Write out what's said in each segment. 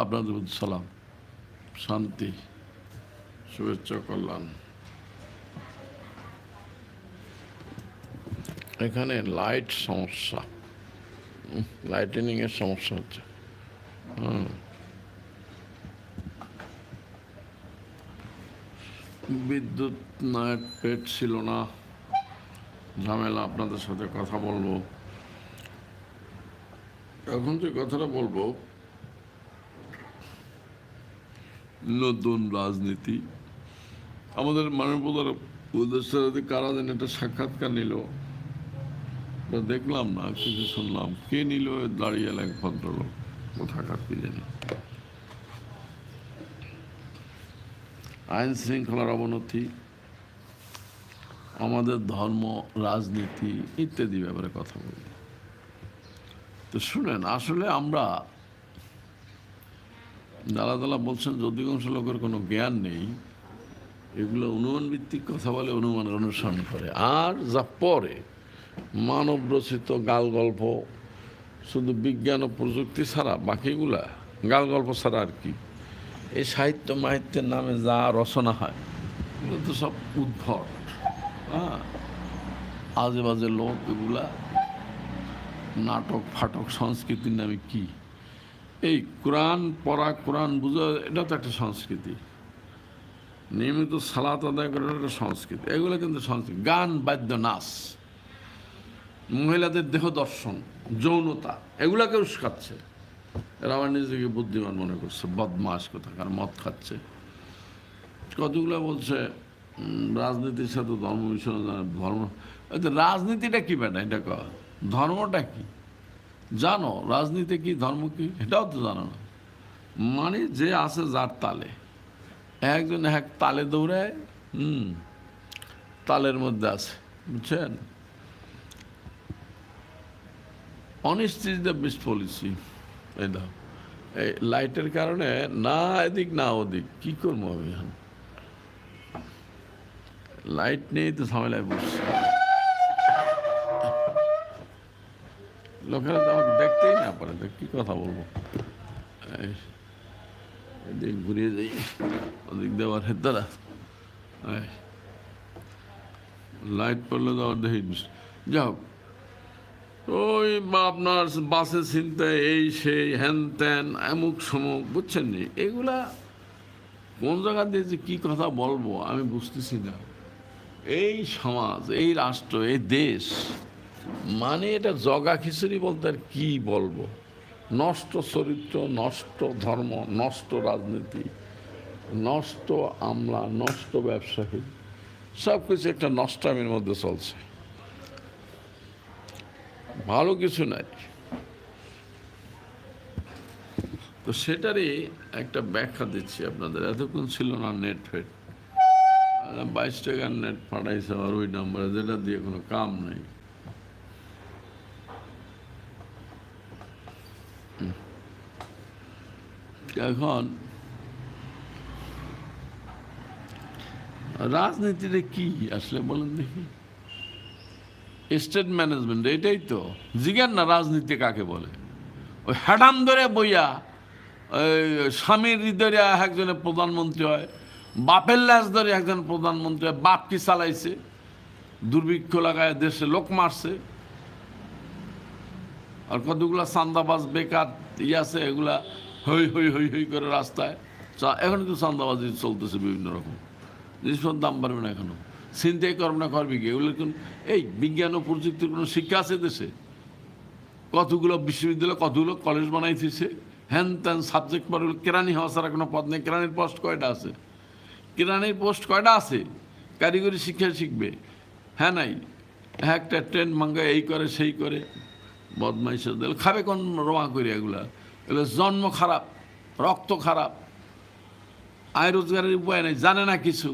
আপনাদের সালাম, শান্তি, শুভেচ্ছা, কল্যাণ। এখানে লাইট সমস্যা। লাইটেনিং এর সমস্যা হচ্ছে। বিদ্যুৎ নায়ক পেট ছিল না। ঝামেলা, আপনাদের সাথে কথা বলব। এখন যে কথাটা বলব নতুন রাজনীতি। আমাদের মাননীয় উপদেষ্টা কারা যেন একটা সাক্ষাৎকার নিল দেখলাম না, কিছু শুনলাম। কে নিল, দাঁড়িয়ে এক ভদ্রলোক, কোথাকার কি জানি। আইন শৃঙ্খলার অবনতি, আমাদের ধর্ম, রাজনীতি ইত্যাদি ব্যাপারে কথা বলি। তো শুনেন, আসলে আমরা দালা দালা বলছেন যে অধিকাংশ লোকের কোনো জ্ঞান নেই, এগুলো অনুমান ভিত্তিক কথা বলে অনুমানের অনুসরণ করে। আর যা পরে মানব রচিত গাল গল্প, শুধু বিজ্ঞান ও প্রযুক্তি ছাড়া বাকিগুলা, গাল গল্প ছাড়া আর কি। এই সাহিত্য মাহিত্যের নামে যা রচনা হয়, এগুলো তো সব উদ্ভট। হ্যাঁ আজে বাজে লোক এগুলা, নাটক, ফাটক, সংস্কৃতির নামে কি? এই কোরআন পড়া, কোরআন বুঝা, এটা তো একটা সংস্কৃতি। নিয়মিত সালাত আদায় করার একটা সংস্কৃতি। এগুলো কিন্তু সংস্কৃতি। গান, বাদ্য, নাচ, মহিলাদের দেহ দর্শন, যৌনতা, এগুলাকে উস্কাচ্ছে। এরা আমার নিজেকে বুদ্ধিমান মনে করছে। বদমাস কোথাকার, মদ খাচ্ছে। কতগুলো বলছে রাজনীতির সাথে ধর্ম মিশন ধর্ম রাজনীতিটা কি বেটা? এটা ক, ধর্মটা কি? জানো, রাজনীতি কি, ধর্ম কি? এটাও তো জানো না। মানে যে আছে যার তালে। একজন এক তালে দৌড়ায়, হুম, তালের মধ্যে আছে, বুঝছেন? Honesty is the best policy এই দাও। এই লাইটের কারণে না এদিক, না ওদিক, কি করব আমি লাইট নেই তো ঝামেলায় বসছি লোকেরা আমাকে দেখতেই না পারে তো কি কথা বলব? এদিক ঘুরিয়ে যাই ওদিক দেওয়ার হেদারা লাইট পড়লে তো দেখি যাই হোক ওই বা আপনার বাসে চিন্তা এই সেই হ্যান ত্যান, এমুক সমুক, বুঝছেন নি? এগুলা কোন জায়গা দিয়ে যে কী কথা বলব, আমি বুঝতেছি না। এই সমাজ, এই রাষ্ট্র, এই দেশ মানে এটা জগা খিচুড়ি বলতে আর কী বলব? নষ্ট চরিত্র, নষ্ট ধর্ম, নষ্ট রাজনীতি, নষ্ট আমলা, নষ্ট ব্যবসায়ী সব কিছু একটা নষ্টামির মধ্যে চলছে। ভালো কিছু নাই। তো সেটারই একটা ব্যাখ্যা দিচ্ছি আপনাদের। এতক্ষণ ছিল না নেট ফেট। বাইশ টাকার নেট পাঠাইছে আর ওই নাম্বারে যেটা দিয়ে কোনো কাম নেই। এখন রাজনীতিতে কি আসলে বলেন দেখি। স্টেট ম্যানেজমেন্ট এটাই তো। জিজ্ঞান না রাজনীতি কাকে বলে। ওই হ্যাডাম ধরে বইয়া স্বামীর হৃদয়ে একজনের প্রধানমন্ত্রী হয়, বাপের লাশ ধরে একজন প্রধানমন্ত্রী হয়, বাপ কি চালাইছে? দুর্ভিক্ষ লাগায় দেশে লোক মারছে। আর কতগুলা চান্দাবাজ বেকার, ই আছে, এগুলা হই হই হই হই করে রাস্তায়। চা- এখন তো চান্দাবাজি চলতেছে বিভিন্ন রকম। জিনিসপত্র দাম বাড়বে না এখনও চিন্তাই করবে না করবি কি? এগুলো এই বিজ্ঞান ও প্রযুক্তির কোনো শিক্ষা আছে দেশে? কতগুলো বিশ্ববিদ্যালয়, কতগুলো কলেজ বানাইতেছে? হ্যান ত্যান সাবজেক্ট পর কেরানি হওয়া ছাড়া কোনো পদ নেই। কেরানির পোস্ট কয়টা আছে? কেরানির পোস্ট কয়টা আছে? কারিগরি শিক্ষা শিখবে? হ্যাঁ নাই? হ্যাঁ একটা ট্রেন মাঙ্গা এই করে, সেই করে। বদমাইশ দিল খাবে কোন রোয়া করি এগুলা? এগুলো জন্ম খারাপ, রক্ত খারাপ, আয় রোজগারের উপায় নেই, জানে না কিছু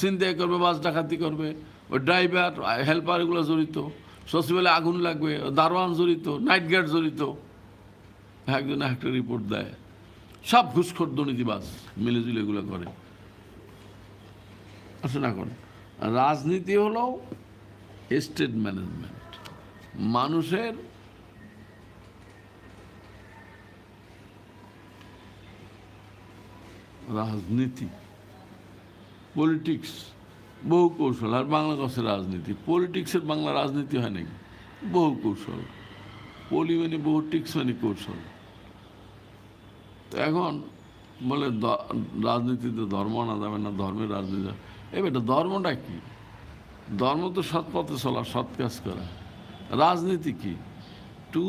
চিন্তাই করবে, বাস ডাকাতি করবে, ওই ড্রাইভার, হেল্পার এগুলো জড়িত, সচিবালয়ে আগুন লাগবে দারোয়ান জড়িত, নাইট গার্ড জড়িত। একজন একটা রিপোর্ট দেয়, সব ঘুষখোর দুর্নীতিবাজ মিলেজুলে এগুলো করে। আসুন এখন, রাজনীতি হলো স্টেট ম্যানেজমেন্ট মানুষের রাজনীতি পলিটিক্স বহু কৌশল, আর বাংলা কথা রাজনীতি। পলিটিক্সের বাংলা রাজনীতি হয় নাকি? বহু কৌশল। পলি মানে বহু টিক্স মানে কৌশল। তো এখন বলে রাজনীতিতে ধর্ম আনা যাবে না ধর্মের রাজনীতি। এবার এটা ধর্মটা কি? ধর্ম তো সৎ পথে চলা, সৎ কাজ করা। রাজনীতি কি? To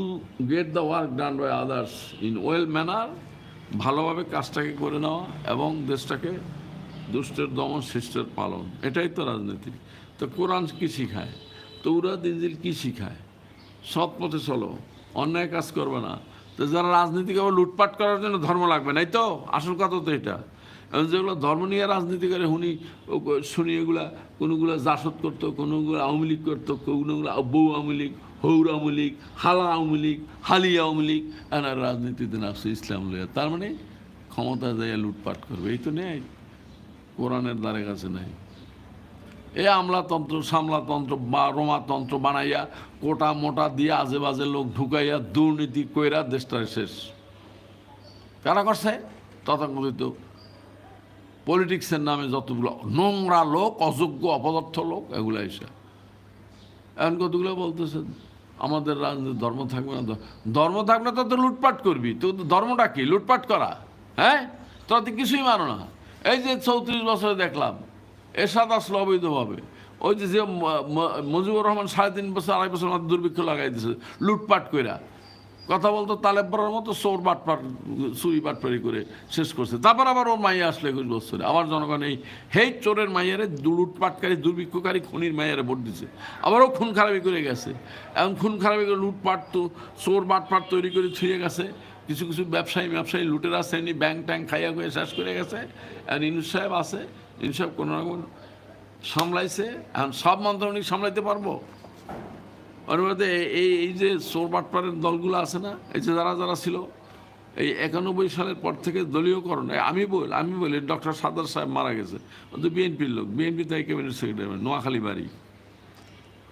get the work done by others in well manner ভালোভাবে কাজটাকে করে নেওয়া এবং দেশটাকে দুষ্টের দমন, শিষ্টের পালন। এটাই তো রাজনীতি। তো কোরআন কি শিখায়? তৌরাত ইঞ্জিল কি শিখায়? সৎ পথে চলো, অন্যায় কাজ করবে না। তো যারা রাজনীতিকে আবার লুটপাট করার জন্য ধর্ম লাগবে, নাই তো? আসল কথা তো এটা। এবং যেগুলো ধর্ম নিয়ে রাজনীতি করে ও, শুনি এগুলা, কোনোগুলো জাসদ করতো, কোনোগুলো আওয়ামী লীগ করতো, কোনোগুলো বউ আওয়ামী লীগ হৌর আওয়ামী লীগ, হালা আওয়ামী লীগ, হালি আওয়ামী লীগ আর রাজনীতিতে নামছে ইসলাম লইয়া। তার মানে ক্ষমতা যায় লুটপাট করবে। এই তো নেই। কোরআনের দ্বারে কাছে নেই। এ আমলাতন্ত্র, সামলাতন্ত্র, বা রোমাতন্ত্র বানাইয়া কোটা মোটা দিয়ে আজে বাজে লোক ঢুকাইয়া দুর্নীতি কইরা দেশটার শেষ। কারা করছে? তথাকথিত পলিটিক্সের নামে যতগুলো নোংরা লোক, অযোগ্য, অপদার্থ লোক, এগুলো এসে। এখন কতগুলো বলতেছে আমাদের ধর্ম থাকবে না ধর্ম থাকবে না তো লুটপাট করবি। তো ধর্মটা কি? লুটপাট করা। হ্যাঁ? তোরা তো কিছুই মানো না। এই যে চৌত্রিশ বছরে দেখলাম, এরশাদ আসলো অবৈধভাবে। ওই যে যে মুজিবুর রহমান সাড়ে তিন বছর, আড়াই বছর মধ্যে দুর্ভিক্ষ লাগাই দিয়েছে লুটপাট কইরা। কথা বলতো তালেব বড়ার মতো চোর বাটপাট চুরি বাটপারি করে শেষ করছে। তারপর আবার ওর মাইয়া আসলো একুশ বছরে। আবার জনগণ এই, হেই চোরের মাইয়ারে লুটপাটকারী দুর্ভিক্ষকারী খুনির মাইয়ারে ভোট দিছে। আবারও খুন খারাপি করে গেছে। এখন খুন খারাপি করে লুটপাট তো, চোর বাটপাট তৈরি করে ছুঁয়ে গেছে। কিছু কিছু ব্যবসায়ী ব্যবসায়ী লুটের লুটেরা শ্রেণি ব্যাংক ট্যাঙ্ক খাইয়া করে শেষ করে গেছে। এখন ইনুস সাহেব আছে, ইনুস সাহেব কোনো রকম সামলাইছে। এখন সব মন্ত্রণিক সামলাইতে পারব? অনুবাদে এই এই যে চোর বাটপাড়ের দলগুলো আছে না, এই যে যারা যারা ছিল, এই একানব্বই সালের পর থেকে দলীয়করণ আমি বল, আমি বলি, ডক্টর সাদার সাহেব মারা গেছে, ও তো বিএনপির লোক, বিএনপি তাই ক্যাবিনেট সেক্রেটারি, নোয়াখালী বাড়ি।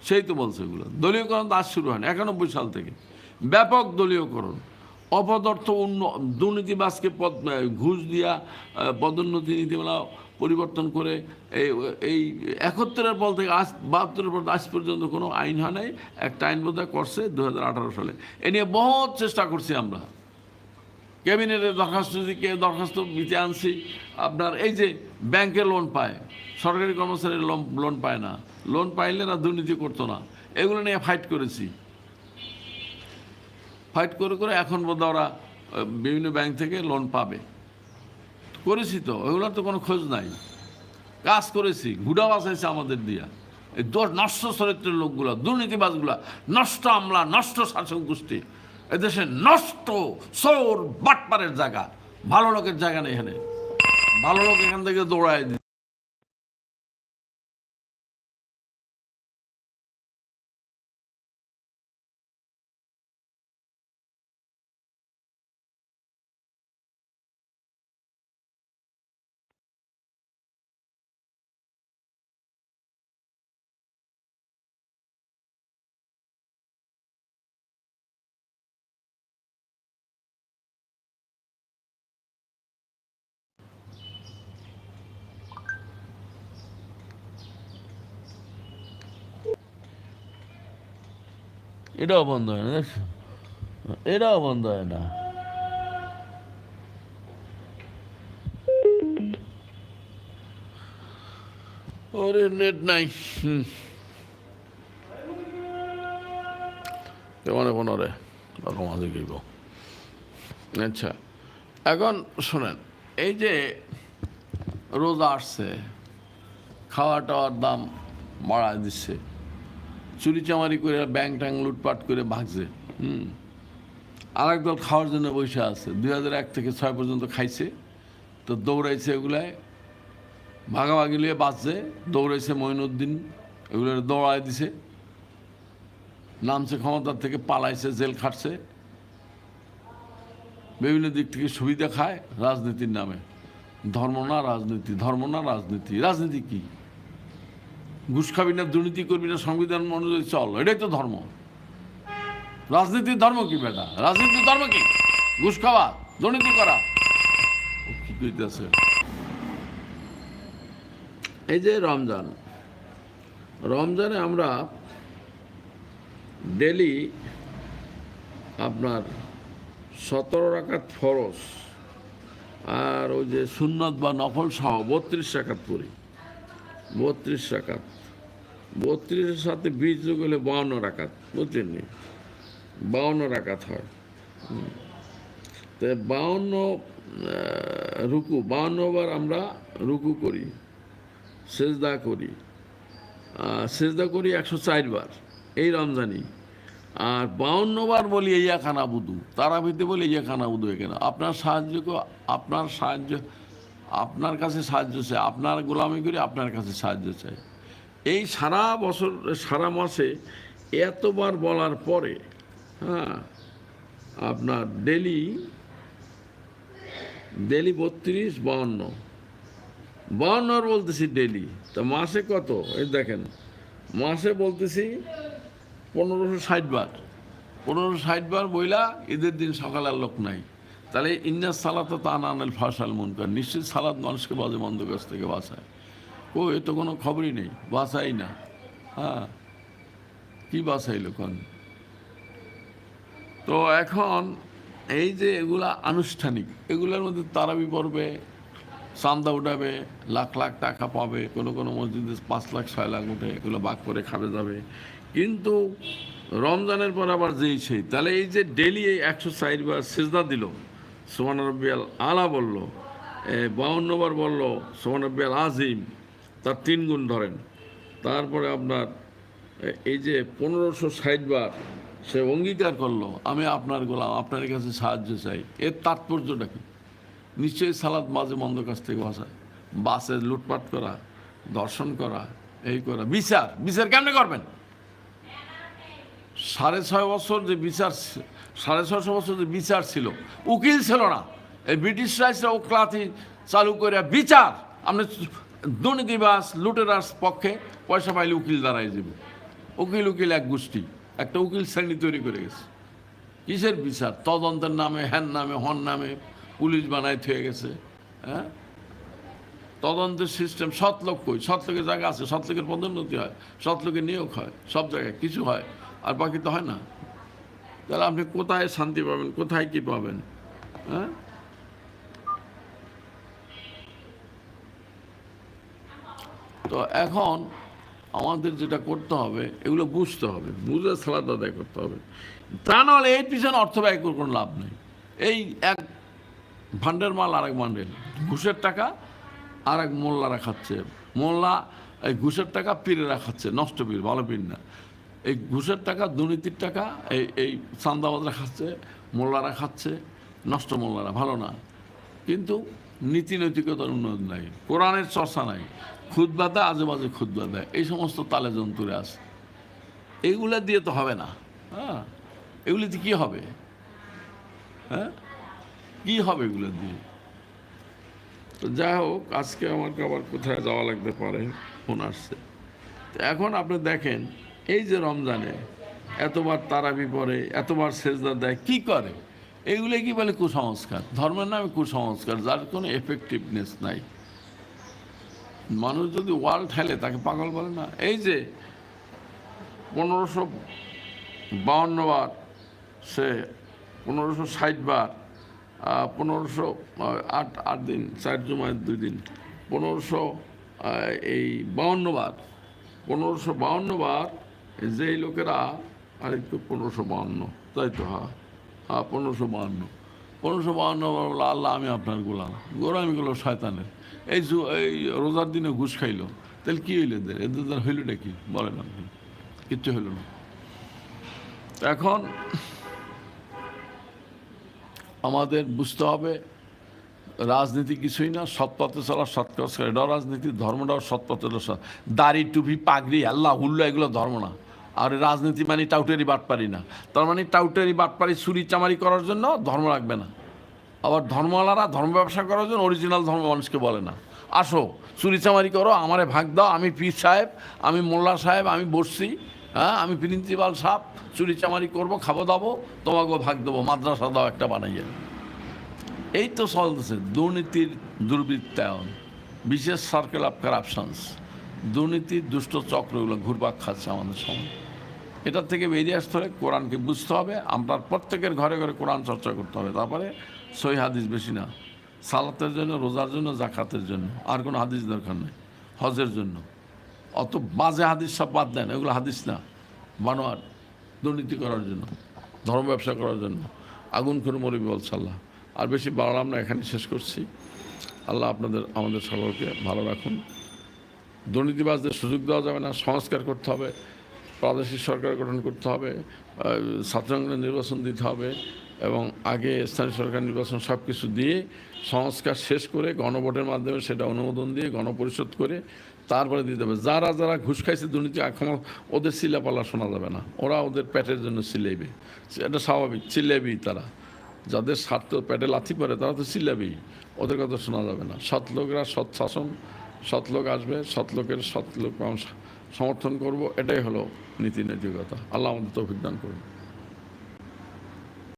সেই তো বলছে এগুলো। দলীয়করণ তো আজ শুরু হয়নি একানব্বই সাল থেকে। ব্যাপক দলীয়করণ, অপদার্থ উন্ন দুর্নীতিবাসকে পদ ঘুষ দিয়া পদোন্নতি নীতিমালা পরিবর্তন করে এই এই একাত্তরের পর থেকে আজ, বাহাত্তরের পর আজ পর্যন্ত কোনো আইন হয় নাই। একটা আইন বোধহয় করছে দু হাজার আঠারো সালে। এ নিয়ে বহুত চেষ্টা করছি আমরা। ক্যাবিনেটের দরখাস্ত দিকে দরখাস্ত দিতে আনছি, আপনার এই যে ব্যাংকে লোন পায়, সরকারি কর্মচারী লোন লোন পায় না। লোন পাইলে না দুর্নীতি করতো না। এগুলো নিয়ে ফাইট করেছি। ফাইট করে করে এখন বোধ ওরা বিভিন্ন ব্যাংক থেকে লোন পাবে। করেছি তো, ওগুলোর তো কোনো খোঁজ নাই। কাজ করেছি, ঘুডা বাসাইছে আমাদের দিয়া। এই দশ নষ্ট চরিত্রের লোকগুলো, দুর্নীতিবাজগুলা, নষ্ট আমলা, নষ্ট শাসক গোষ্ঠী, এদেশে নষ্ট চোর বাটপারের জায়গা। ভালো লোকের জায়গা নেই এখানে। ভালো লোক এখান থেকে দৌড়ায় এটাও বন্ধ হয় না এটাও বন্ধ হয় না। ওরে নেট নাই, হুম। কেমন পনেরে রকম আছে কিব আচ্ছা এখন শোনেন, এই যে রোজা আসছে খাওয়া টাওয়ার দাম বাড়ায় দিচ্ছে চুরি চামারি করে ব্যাংক ট্যাং লুটপাট করে ভাগছে, হুম। আরেক দল খাওয়ার জন্য বসে আছে। দুই এক থেকে ছয় পর্যন্ত খাইছে, তো দৌড়াইছে এগুলায়। ভাগাভাগি লিয়ে বাঁচছে, দৌড়াইছে মঈনুদ্দিন এগুলো দৌড়ায় দিছে। নামছে ক্ষমতার থেকে, পালাইছে, জেল খাটছে। বিভিন্ন দিক থেকে সুবিধা খায় রাজনীতির নামে। ধর্ম না রাজনীতি, ধর্ম না রাজনীতি। রাজনীতি কি? ঘুষ খাবি না দুর্নীতি করবি না, সংবিধান অনুযায়ী চল। এটাই তো ধর্ম। রাজনীতির ধর্ম কি বেটা? রাজনীতির ধর্ম কি? ঘুষ খাওয়া, দুর্নীতি করা। কি কইতেছে? এই যে রমজান, রমজানে আমরা ডেলি আপনার সতেরো রাকাত ফরস আর ওই যে সুন্নত বা নফল সহ বত্রিশ রাকাত পড়ি। বত্রিশ রাকাত। বত্রিশের সাথে বিশ যোগ হলে বাউন্ন রাকাত বুঝছেন নি? বাউন্ন রাকাত হয়। তো বাউন্ন রুকু, বাউন্ন বার আমরা রুকু করি, সেজদা করি। সেজদা করি একশো চারবার এই রমজানি আর বাউন্ন বার বলি ইয়া খানা বুধু তারাবিতে বলি ইয়া খানা বুধু এখানে। আপনার সাহায্য আপনার সাহায্য, আপনার কাছে সাহায্য চাই, আপনার গোলামি করি, আপনার কাছে সাহায্য চাই। এই সারা বছর, সারা মাসে এতবার বলার পরে হ্যাঁ আপনার ডেলি ডেলি বত্রিশ বাউন্ন বাউন্নর বলতেছি ডেলি। তা মাসে কত? এই দেখেন, মাসে বলতেছি পনেরোশো ষাট বার। পনেরোশো ষাট বার বইলা ঈদের দিন সকালে আর লোক নাই। তাহলে ইন্নাস সালাত তান আনাল ফাসাল মুনকার। নিশ্চিত সালাদ মানুষকে বাজে মন্দ থেকে বাঁচায়। ও, এ তো কোনো খবরই নেই বাঁচাই না। হ্যাঁ কি বাঁচাইলো কন? তো এখন এই যে এগুলা আনুষ্ঠানিক, এগুলোর মধ্যে তারাবি পড়বে, চান্দা উঠাবে, লাখ লাখ টাকা পাবে, কোনো কোনো মসজিদে পাঁচ লাখ, ছয় লাখ উঠে এগুলো বাক করে খাবে যাবে। কিন্তু রমজানের পর আবার যেই সেই, তাহলে এই যে ডেলি এই একশো ষাট বার সেজদা দিল সোমান রব্বিয়াল আলা বলল বাউন্ন বার বলল সোমান রব্বিয়াল আজিম তার তিন গুণ ধরেন। তারপরে আপনার, এই যে পনেরোশো ষাট বার সে অঙ্গীকার করল, আমি আপনার গোলাম, আপনার কাছে সাহায্য চাই। এর তাৎপর্যটা কি? নিশ্চয়ই সালাদ মাঝে মন্দ কাছ থেকে বাসায় বাসে লুটপাট করা দর্শন করা, এই করা। বিচার বিচার কেমনে করবেন? সাড়ে ছয় বছর যে বিচার, সাড়ে ছয়শো বছর যে বিচার ছিল, উকিল ছিল না। এই ব্রিটিশ রাইসরা ওক্লাতি চালু করে বিচার, আপনি দুর্নীতিবাস লুটেরাস পক্ষে পয়সা পাইলে উকিল দাঁড়াই যাবে উকিল উকিল এক গোষ্ঠী, একটা উকিল শ্রেণি তৈরি করে গেছে। কিসের বিচার? তদন্তের নামে, হ্যান নামে, হন নামে পুলিশ বানায় থয়ে গেছে হ্যাঁ? তদন্তের সিস্টেম সৎ সৎলোক কই? সৎলোকের জায়গা আছে সৎলোকের পদোন্নতি হয় সৎলোকের নিয়োগ হয়, সব জায়গায় কিছু হয়, আর বাকি তো হয় না। তাহলে আপনি কোথায় শান্তি পাবেন, কোথায় কি পাবেন হ্যাঁ? তো এখন আমাদের যেটা করতে হবে, এগুলো বুঝতে হবে, বুঝে সালাদ আদায় করতে হবে। তা নাহলে এর পিছনে অর্থ ব্যয় করে কোনো লাভ নেই। এই এক ভান্ডের মাল আর এক ভান্ডের ঘুষের টাকা আর এক মোল্লারা খাচ্ছে। মোল্লা এই ঘুষের টাকা পীরেরা খাচ্ছে, নষ্ট পীর, ভালো পীর না। এই ঘুষের টাকা, দুর্নীতির টাকা, এই এই চান্দাবাজরা খাচ্ছে, মোল্লারা খাচ্ছে, নষ্ট মোল্লারা, ভালো না। কিন্তু নীতি নৈতিকতার উন্নয়ন নাই, কোরআনের চর্চা নাই। খুদ্া দেয় আজে বাজে খুদ্া দেয়। এই সমস্ত তালে জন্তুরে আছে। এইগুলা দিয়ে তো হবে না। হ্যাঁ? এগুলিতে কি হবে? হ্যাঁ? কি হবে এগুলো দিয়ে? তো যাই হোক, আজকে আমাকে আবার কোথায় যাওয়া লাগতে পারে? ফোন আসছে। তো এখন আপনি দেখেন, এই যে রমজানে এতবার তারাবি পরে এতবার সেজদা দেয়, কি করে? এগুলো কি বলে কুসংস্কার? ধর্মের নামে কুসংস্কার, যার কোনো এফেক্টিভনেস নাই। মানুষ যদি ওয়াল ঠেলে, তাকে পাগল বলে না? এই যে পনেরোশো বাউন্ন বার সে পনেরোশো ষাট বার পনেরোশো আট আট দিন, চার জুমায় দুই দিন, পনেরোশো এই বাউন্ন বার, পনেরোশো বাউন্ন বার যেই লোকেরা আরেকটু পনেরোশো বাউন্ন, তাই তো হ্যাঁ? হ্যাঁ পনেরোশো বাউন্ন। পনেরোশো বাউন্ন বার বলে আল্লাহ, আমি আপনার গোলাম। গোলামিগুলো শয়তানের। এই এই রোজার দিনে ঘুষ খাইলো। তাহলে কী হইল এদের? এদের দ্বারা হইলোটা কি? বলেন আপনি। কিচ্ছু হইল না। এখন আমাদের বুঝতে হবে, রাজনীতি কিছুই না সৎপথে চলা সৎ কাজ করা। এটাও রাজনীতি, ধর্মটাও সৎ পথে চলা সৎ- দাড়ি, টুপি, পাগড়ি, আল্লাহ, হুল্লো এগুলো ধর্ম না। আর রাজনীতি মানে টাউটারি বাটপারি না। তার মানে টাউটারি বাটপারি চুরি চামারি করার জন্য ধর্ম রাখবে না। আবার ধর্মওয়ালারা ধর্ম ব্যবসা করার জন্য অরিজিনাল ধর্ম মানুষকে বলে না। আসো চুরি চামারি করো, আমারে ভাগ দাও, আমি পীর সাহেব, আমি মোল্লা সাহেব, আমি বসছি হ্যাঁ আমি প্রিন্সিপাল সাহেব চুরি চামারি করব, খাব দাবো, তোমাকেও ভাগ দেবো, মাদ্রাসা দাও, একটা বানাইয়ে। এই তো চলতেছে দুর্নীতির দুর্বৃত্তায়ন, বিশেষ সার্কেল অফ কারাপশনস দুর্নীতি দুষ্ট চক্রগুলো ঘুরপাক খাচ্ছে আমাদের সময় এটার থেকে বেরিয়ে আসতে হলে কোরআনকে বুঝতে হবে। আমরা প্রত্যেকের ঘরে ঘরে কোরআন চর্চা করতে হবে। তারপরে সই হাদিস বেশি না। সালাতের জন্য, রোজার জন্য জাকাতের জন্য। আর কোনো হাদিস দরকার নেই। হজের জন্য। অত বাজে হাদিস সব বাদ দেন। এগুলো হাদিস না। বানোয়ার দুর্নীতি করার জন্য। ধর্ম ব্যবসা করার জন্য। আগুন করে মরিবি বলছাল্লাহ আর বেশি বাড়ালাম না এখানে শেষ করছি। আল্লাহ আপনাদের, আমাদের সকলকে ভালো রাখুন। দুর্নীতিবাজদের সুযোগ দেওয়া যাবে না। সংস্কার করতে হবে। প্রাদেশিক সরকার গঠন করতে হবে আহ, ছাত্রাঙ্গনের নির্বাচন দিতে হবে এবং আগে স্থানীয় সরকার নির্বাচন সব কিছু দিয়ে সংস্কার শেষ করে গণভোটের মাধ্যমে সেটা অনুমোদন দিয়ে গণপরিষদ করে তারপরে দিতে হবে। যারা যারা ঘুষ খাইছে দুর্নীতি এখন ওদের চিল্লাপাল্লা শোনা যাবে না। ওরা ওদের পেটের জন্য চিল্লাইবে এটা স্বাভাবিক চিল্লাবেই তারা। যাদের স্বার্থ পেটে লাথি পড়ে তারা তো চিল্লাবেই ওদের কথা শোনা যাবে না। সৎ লোকরা সৎ শাসন সৎ লোক আসবে সৎ লোকের সৎ লোক সমর্থন করব। এটাই হলো নীতি নৈতিকতা আল্লাহ আমাদের তৌফিক দান করুন।